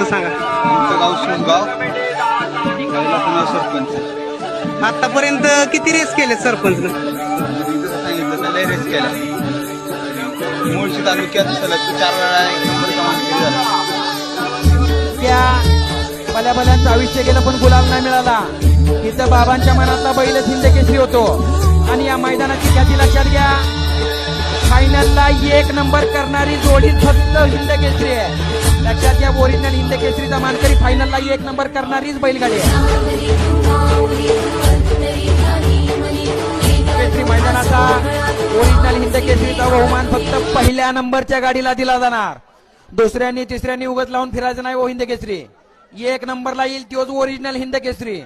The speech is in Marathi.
तर सांगा. आमचं गाव शिवगाव पहिला सरपंच. आतापर्यंत किती रेस केले सांगितलं लय रेस केला. मुळशी तालुक्यात सलग चार वेळा एक झाला. त्या भल्या भल्यांचं आयुष्य गेलं पण गुलाल नाही मिळाला. इथं बाबांच्या मनातला बैलच हिंद केसरी होतो. आणि या मैदानाची ख्याती लक्षात घ्या. फायनलला एक नंबर करणारी जोडी फक्त हिंद केसरी आहे. लक्षात घ्या ओरिजिनल हिंद केसरीचा मानकरी फायनलला एक नंबर करणारीच बैलगाडी केसरी मैदानाचा ओरिजिनल हिंद केसरीचा बहुमान फक्त पहिल्या नंबरच्या गाडीला दिला जाणार. दुसऱ्यांनी तिसऱ्यांनी उगत लावून फिरायचं नाही हो ओ हिंद केसरी. एक नंबरला येईल तोच ओरिजिनल हिंद केसरी.